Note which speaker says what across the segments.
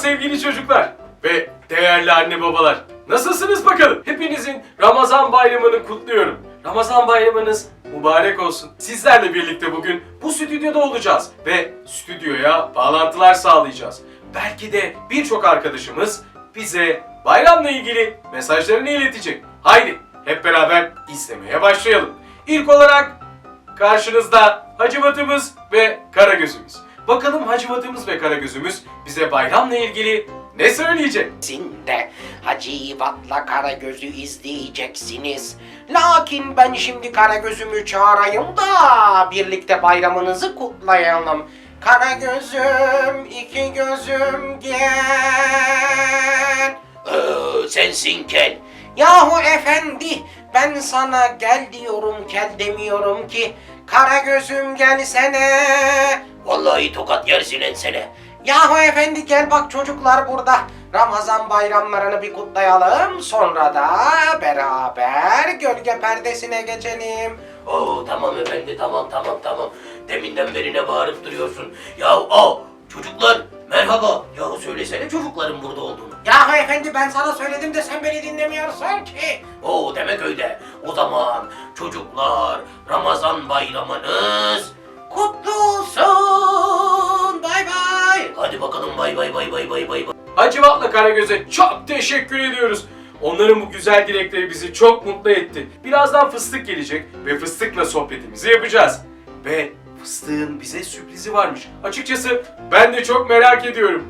Speaker 1: sevgili çocuklar ve değerli anne babalar. Nasılsınız bakalım? Hepinizin Ramazan bayramını kutluyorum. Ramazan bayramınız mübarek olsun. Sizlerle birlikte bugün bu stüdyoda olacağız ve stüdyoya bağlantılar sağlayacağız. Belki de birçok arkadaşımız bize bayramla ilgili mesajlarını iletecek. Haydi hep beraber izlemeye başlayalım. İlk olarak Karşınızda Hacivat'ımız ve Karagöz'ümüz. Bakalım Hacivat'ımız ve Karagöz'ümüz bize bayramla ilgili ne söyleyecek?
Speaker 2: de Hacivat'la Karagöz'ü izleyeceksiniz. Lakin ben şimdi Karagöz'ümü çağırayım da birlikte bayramınızı kutlayalım. Karagöz'üm, iki gözüm gel. Ee, sensin kel. Yahu efendi ben sana gel diyorum kel demiyorum ki. Karagöz'üm gelsene. Vallahi tokat yersin ensene. Yahu efendi gel bak çocuklar burada. Ramazan bayramlarını bir kutlayalım. Sonra da beraber gölge perdesine geçelim.
Speaker 3: Oo tamam efendi tamam tamam tamam. Deminden beri ne bağırıp duruyorsun? Ya aa çocuklar merhaba. Yahu söylesene çocukların burada olduğunu.
Speaker 2: Yahu efendi ben sana söyledim de sen beni dinlemiyorsun ki.
Speaker 3: Oo demek öyle. O zaman çocuklar Ramazan bayramınız
Speaker 2: Kutlu olsun. Bay bay.
Speaker 3: Hadi bakalım bay bay bay bay bay bay.
Speaker 1: Hacivat'la Karagöz'e çok teşekkür ediyoruz. Onların bu güzel dilekleri bizi çok mutlu etti. Birazdan fıstık gelecek ve fıstıkla sohbetimizi yapacağız. Ve fıstığın bize sürprizi varmış. Açıkçası ben de çok merak ediyorum.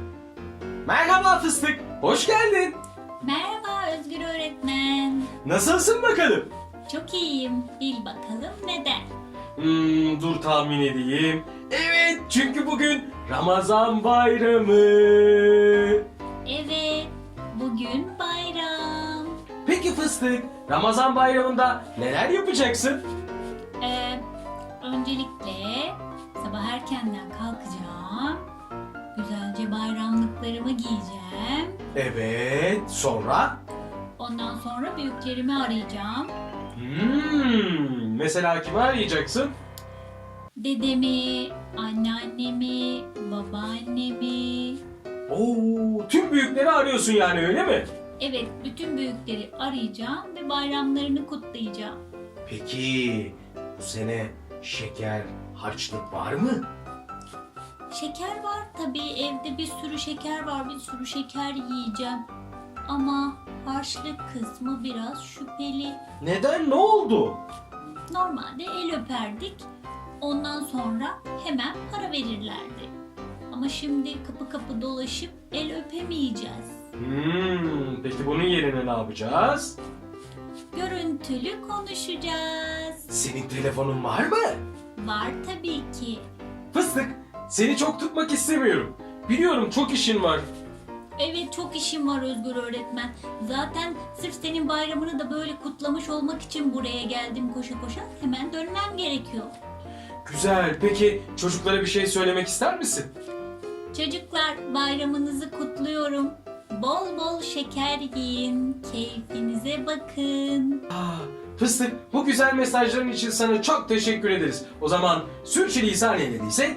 Speaker 1: Merhaba fıstık, hoş geldin.
Speaker 4: Merhaba Özgür öğretmen.
Speaker 1: Nasılsın bakalım?
Speaker 4: Çok iyiyim. Bil bakalım neden?
Speaker 1: Hmm, dur tahmin edeyim. Evet, çünkü bugün Ramazan bayramı.
Speaker 4: Evet, bugün bayram.
Speaker 1: Peki fıstık, Ramazan bayramında neler yapacaksın?
Speaker 4: Ee, öncelikle erkenden kalkacağım. Güzelce bayramlıklarımı giyeceğim.
Speaker 1: Evet, sonra?
Speaker 4: Ondan sonra büyüklerimi arayacağım.
Speaker 1: Hmm, mesela kimi arayacaksın?
Speaker 4: Dedemi, anneannemi, babaannemi.
Speaker 1: Oo, tüm büyükleri arıyorsun yani öyle mi?
Speaker 4: Evet, bütün büyükleri arayacağım ve bayramlarını kutlayacağım.
Speaker 1: Peki, bu sene şeker, harçlık var mı?
Speaker 4: Şeker var tabii evde bir sürü şeker var bir sürü şeker yiyeceğim. Ama harçlık kısmı biraz şüpheli.
Speaker 1: Neden, ne oldu?
Speaker 4: Normalde el öperdik. Ondan sonra hemen para verirlerdi. Ama şimdi kapı kapı dolaşıp el öpemeyeceğiz.
Speaker 1: Hmm, peki bunun yerine ne yapacağız?
Speaker 4: Görüntülü konuşacağız.
Speaker 1: Senin telefonun var mı?
Speaker 4: Var tabii ki.
Speaker 1: Fıstık, seni çok tutmak istemiyorum. Biliyorum çok işin var.
Speaker 4: Evet çok işim var Özgür öğretmen. Zaten sırf senin bayramını da böyle kutlamış olmak için buraya geldim koşa koşa. Hemen dönmem gerekiyor.
Speaker 1: Güzel, peki çocuklara bir şey söylemek ister misin?
Speaker 4: Çocuklar bayramınızı kutluyorum. Bol bol şeker yiyin, keyfinize bakın.
Speaker 1: Aa, Fıstık, bu güzel mesajların için sana çok teşekkür ederiz. O zaman sürçülisan eylediysek,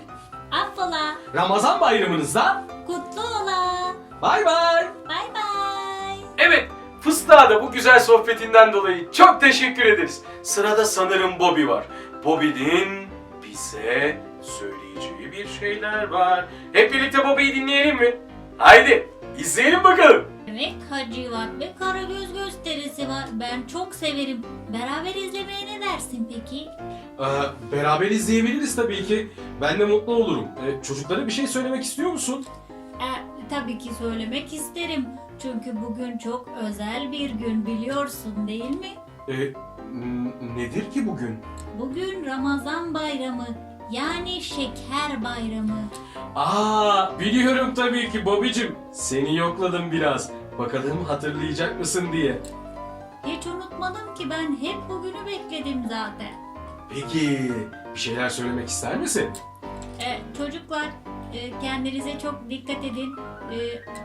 Speaker 4: Affola,
Speaker 1: Ramazan bayramınızda
Speaker 4: kutlu ola.
Speaker 1: bay bay.
Speaker 4: Bay bay.
Speaker 1: Evet, Fıstık'a da bu güzel sohbetinden dolayı çok teşekkür ederiz. Sırada sanırım Bobby var. Bobby'nin bize söyleyeceği bir şeyler var. Hep birlikte Bobby'yi dinleyelim mi? Haydi, izleyelim bakalım.
Speaker 4: Evet Hacivat ve Karagöz gösterisi var. Ben çok severim. Beraber izlemeye ne dersin peki?
Speaker 1: Ee, beraber izleyebiliriz tabii ki. Ben de mutlu olurum. Ee, çocuklara bir şey söylemek istiyor musun?
Speaker 4: E, tabii ki söylemek isterim. Çünkü bugün çok özel bir gün biliyorsun değil mi?
Speaker 1: N- nedir ki bugün?
Speaker 4: Bugün Ramazan bayramı. Yani şeker bayramı.
Speaker 1: Aa, biliyorum tabii ki Bobicim. Seni yokladım biraz. Bakalım hatırlayacak mısın diye.
Speaker 4: Hiç unutmadım ki ben hep bugünü bekledim zaten.
Speaker 1: Peki, bir şeyler söylemek ister misin?
Speaker 4: E, çocuklar e, kendinize çok dikkat edin. E,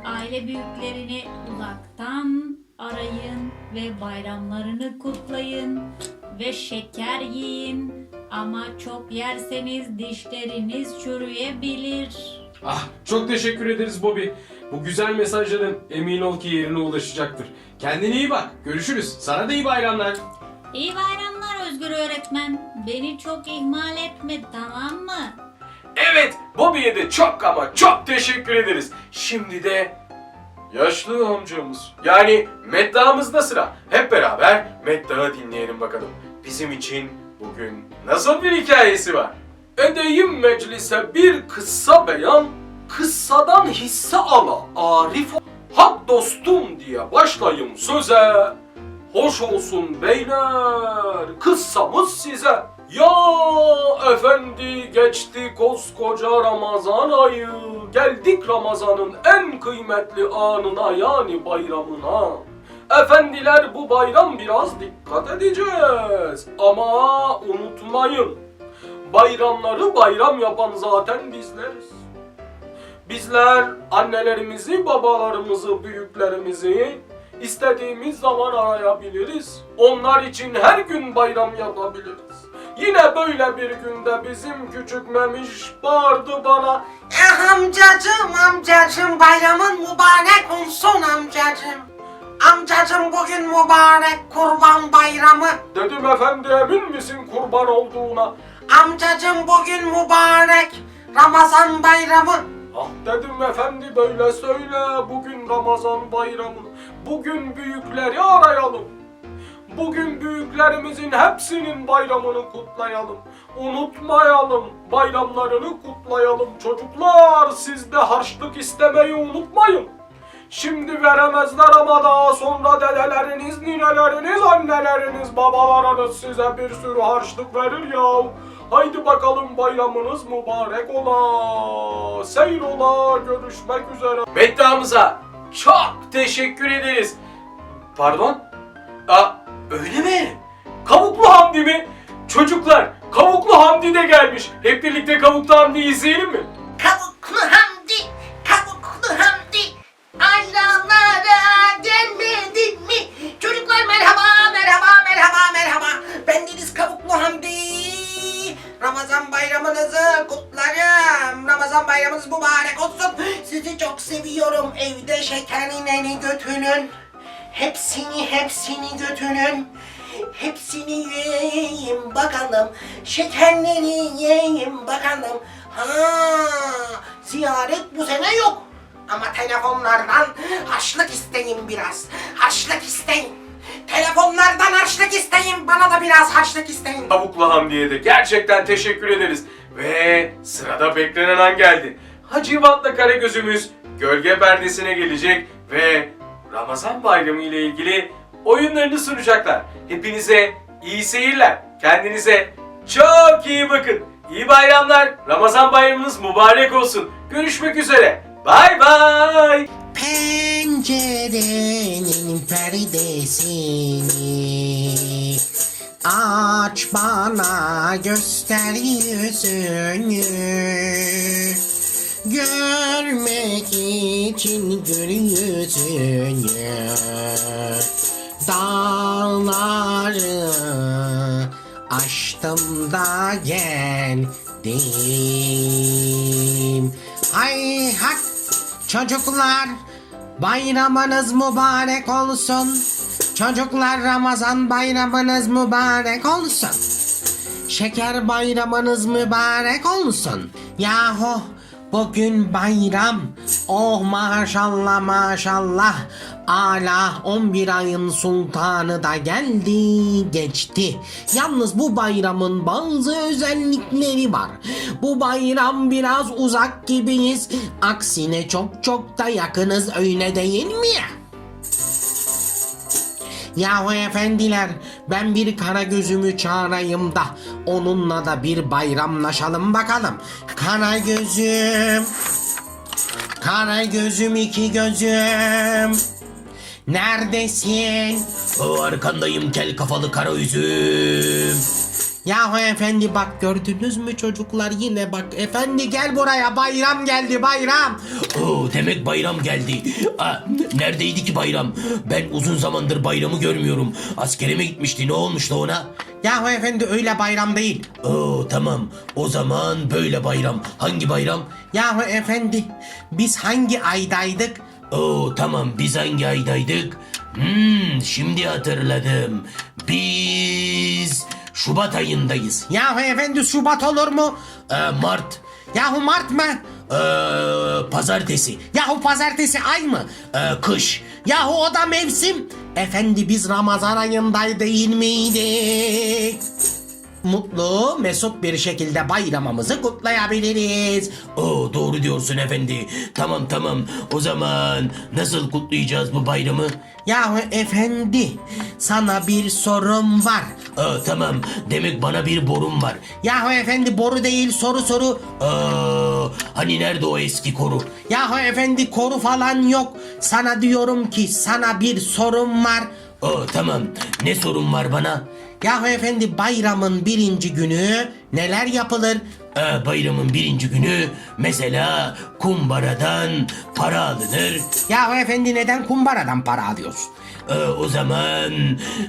Speaker 4: aile büyüklerini uzaktan arayın ve bayramlarını kutlayın ve şeker yiyin. Ama çok yerseniz dişleriniz çürüyebilir.
Speaker 1: Ah, çok teşekkür ederiz Bobby. Bu güzel mesajların emin ol ki yerine ulaşacaktır. Kendine iyi bak. Görüşürüz. Sana da iyi bayramlar.
Speaker 4: İyi bayramlar Özgür öğretmen. Beni çok ihmal etme tamam mı?
Speaker 1: Evet, Bobby'ye de çok ama çok teşekkür ederiz. Şimdi de yaşlı amcamız. Yani Medda'mızda sıra. Hep beraber Medda'yı dinleyelim bakalım. Bizim için bugün nasıl bir hikayesi var? Edeyim meclise bir kıssa beyan, kıssadan hisse ala arif Hak dostum diye başlayayım söze. Hoş olsun beyler, kıssamız size. Ya efendi geçti koskoca Ramazan ayı. Geldik Ramazan'ın en kıymetli anına yani bayramına. Efendiler bu bayram biraz dikkat edeceğiz. Ama unutmayın. Bayramları bayram yapan zaten bizleriz. Bizler annelerimizi, babalarımızı, büyüklerimizi istediğimiz zaman arayabiliriz. Onlar için her gün bayram yapabiliriz. Yine böyle bir günde bizim küçük memiş bağırdı bana.
Speaker 2: Eh amcacım amcacım bayramın mübarek olsun amcacım. Amcacım bugün mübarek kurban bayramı.
Speaker 1: Dedim efendi emin misin kurban olduğuna?
Speaker 2: Amcacım bugün mübarek Ramazan bayramı.
Speaker 1: Ah dedim efendi böyle söyle bugün Ramazan bayramı. Bugün büyükleri arayalım. Bugün büyüklerimizin hepsinin bayramını kutlayalım. Unutmayalım, bayramlarını kutlayalım. Çocuklar siz de harçlık istemeyi unutmayın. Şimdi veremezler ama daha sonra dedeleriniz, nineleriniz, anneleriniz, babalarınız size bir sürü harçlık verir ya. Haydi bakalım bayramınız mübarek ola. Seyir ola. Görüşmek üzere. Meddamıza çok teşekkür ederiz. Pardon? Aa, öyle mi? Kavuklu Hamdi mi? Çocuklar, Kavuklu Hamdi de gelmiş. Hep birlikte Kavuklu Hamdi'yi izleyelim mi?
Speaker 2: Kavuklu Hamdi, bakalım. Şekerleri yiyeyim bakalım. Ha, ziyaret bu sene yok. Ama telefonlardan harçlık isteyin biraz. Harçlık isteyin. Telefonlardan harçlık isteyin. Bana da biraz harçlık isteyin.
Speaker 1: Kavuklu Hamdi'ye de gerçekten teşekkür ederiz. Ve sırada beklenen an geldi. Hacı Vat'la Karagözümüz gölge perdesine gelecek ve Ramazan bayramı ile ilgili oyunlarını sunacaklar. Hepinize iyi seyirler. Kendinize çok iyi bakın. İyi bayramlar. Ramazan bayramınız mübarek olsun. Görüşmek üzere. Bay bay.
Speaker 2: Pencerenin perdesini Aç bana göster yüzünü Görmek için gül yüzünü Dağları aştım da geldim Hay hak Çocuklar bayramınız mübarek olsun. Çocuklar Ramazan bayramınız mübarek olsun. Şeker bayramınız mübarek olsun. Yahu bugün bayram. Oh maşallah maşallah. Ala 11 ayın sultanı da geldi geçti. Yalnız bu bayramın bazı özellikleri var. Bu bayram biraz uzak gibiyiz. Aksine çok çok da yakınız öyle değil mi? Yahu efendiler ben bir kara gözümü çağırayım da onunla da bir bayramlaşalım bakalım. Kara gözüm. Kara gözüm iki gözüm. Neredesin?
Speaker 3: O arkandayım kel kafalı kara üzüm.
Speaker 2: Yahu efendi bak gördünüz mü çocuklar yine bak efendi gel buraya bayram geldi bayram.
Speaker 3: Oo, demek bayram geldi. Aa, neredeydi ki bayram? Ben uzun zamandır bayramı görmüyorum. Askere mi gitmişti? Ne olmuştu ona?
Speaker 2: Yahu efendi öyle bayram değil.
Speaker 3: Oo, tamam. O zaman böyle bayram. Hangi bayram?
Speaker 2: Yahu efendi biz hangi aydaydık?
Speaker 3: Oo, tamam. Biz hangi aydaydık? Hmm, şimdi hatırladım. Biz Şubat ayındayız.
Speaker 2: Yahu efendi Şubat olur mu?
Speaker 3: Ee, Mart.
Speaker 2: Yahu Mart mı?
Speaker 3: Ee, pazartesi.
Speaker 2: Yahu pazartesi ay mı?
Speaker 3: Ee, kış.
Speaker 2: Yahu o da mevsim. Efendi biz Ramazan ayındaydı değil miydik? Mutlu, mesut bir şekilde bayramımızı kutlayabiliriz.
Speaker 3: Oo, doğru diyorsun efendi. Tamam tamam. O zaman nasıl kutlayacağız bu bayramı?
Speaker 2: Yahu efendi, sana bir sorum var.
Speaker 3: Aa, tamam. Demek bana bir borum var.
Speaker 2: Yahu efendi boru değil soru soru.
Speaker 3: Aa, hani nerede o eski koru?
Speaker 2: Yahu efendi koru falan yok. Sana diyorum ki sana bir sorum var.
Speaker 3: Aa, tamam. Ne sorun var bana?
Speaker 2: Yahu efendi bayramın birinci günü neler yapılır?
Speaker 3: Aa, bayramın birinci günü mesela kumbaradan para alınır.
Speaker 2: Yahu efendi neden kumbaradan para alıyorsun?
Speaker 3: Aa, o zaman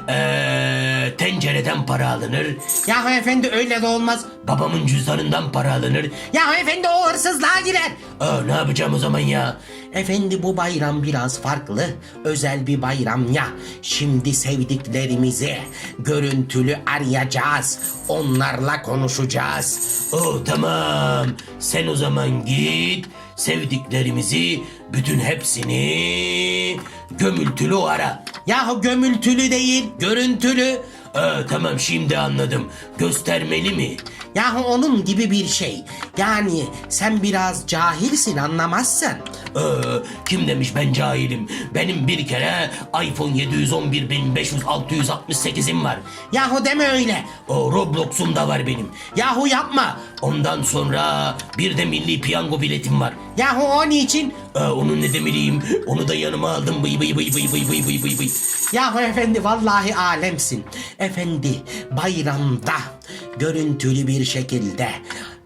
Speaker 3: ee, tencereden para alınır.
Speaker 2: Yahu efendi öyle de olmaz.
Speaker 3: Babamın cüzdanından para alınır.
Speaker 2: Yahu efendi o hırsızlığa girer.
Speaker 3: Aa, ne yapacağım o zaman ya?
Speaker 2: Efendi bu bayram biraz farklı. Özel bir bayram ya. Şimdi sevdiklerimizi görüntülü arayacağız. Onlarla konuşacağız.
Speaker 3: Oo, tamam. Sen o zaman git sevdiklerimizi bütün hepsini gömültülü ara.
Speaker 2: Yahu gömültülü değil, görüntülü.
Speaker 3: Aa, tamam şimdi anladım. Göstermeli mi?
Speaker 2: Yahu onun gibi bir şey. Yani sen biraz cahilsin anlamazsın.
Speaker 3: Ee, kim demiş ben cahilim? Benim bir kere iPhone 711 500 668'im var.
Speaker 2: Yahu deme öyle.
Speaker 3: O Roblox'um da var benim.
Speaker 2: Yahu yapma.
Speaker 3: Ondan sonra bir de milli piyango biletim var.
Speaker 2: Yahu o niçin?
Speaker 3: Ee, onun ne demeliyim? Onu da yanıma aldım. Bıy bıy bıy bıy bıy bıy bıy bıy bıy.
Speaker 2: Yahu efendi vallahi alemsin. Efendi bayramda görüntülü bir şekilde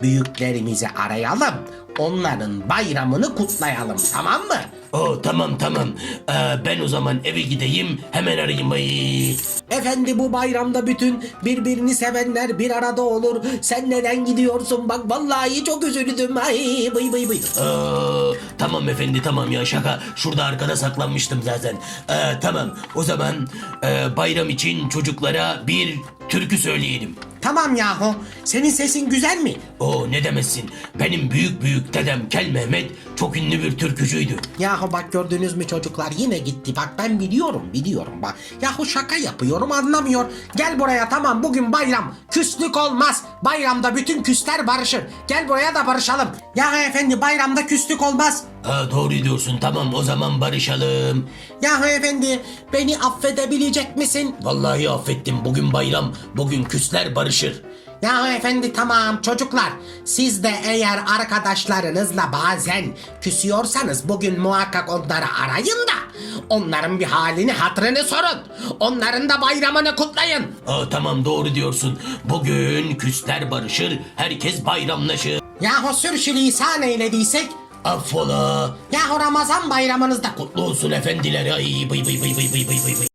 Speaker 2: büyüklerimizi arayalım. Onların bayramını kutlayalım tamam mı?
Speaker 3: Oo, tamam tamam. Ee, ben o zaman eve gideyim. Hemen arayayım. Ay.
Speaker 2: Efendi bu bayramda bütün birbirini sevenler bir arada olur. Sen neden gidiyorsun? Bak vallahi çok üzüldüm. Ay bıy bıy bıy.
Speaker 3: Aa, tamam efendi tamam ya şaka. Şurada arkada saklanmıştım zaten. Ee, tamam o zaman e, bayram için çocuklara bir türkü söyleyelim.
Speaker 2: Tamam yahu. Senin sesin güzel mi?
Speaker 3: O ne demesin. Benim büyük büyük dedem Kel Mehmet çok ünlü bir türkücüydü.
Speaker 2: Yahu bak gördünüz mü çocuklar yine gitti. Bak ben biliyorum biliyorum bak. Yahu şaka yapıyorum anlamıyor. Gel buraya tamam bugün bayram. Küslük olmaz. Bayramda bütün küsler barışır. Gel buraya da barışalım. Yahu efendi bayramda küslük olmaz.
Speaker 3: Ha, doğru diyorsun tamam o zaman barışalım.
Speaker 2: Yahu efendi beni affedebilecek misin?
Speaker 3: Vallahi affettim bugün bayram. Bugün küsler barışır.
Speaker 2: Yahu efendi tamam çocuklar. Siz de eğer arkadaşlarınızla bazen küsüyorsanız bugün muhakkak onları arayın da onların bir halini hatrını sorun. Onların da bayramını kutlayın.
Speaker 3: Aa, tamam doğru diyorsun. Bugün küsler barışır, herkes bayramlaşır.
Speaker 2: Yahu sürçülisan eylediysek
Speaker 3: Affola.
Speaker 2: yahu Ramazan bayramınızda.
Speaker 3: Kutlu olsun efendiler. Ay bıy bıy bıy bıy bıy bıy bıy.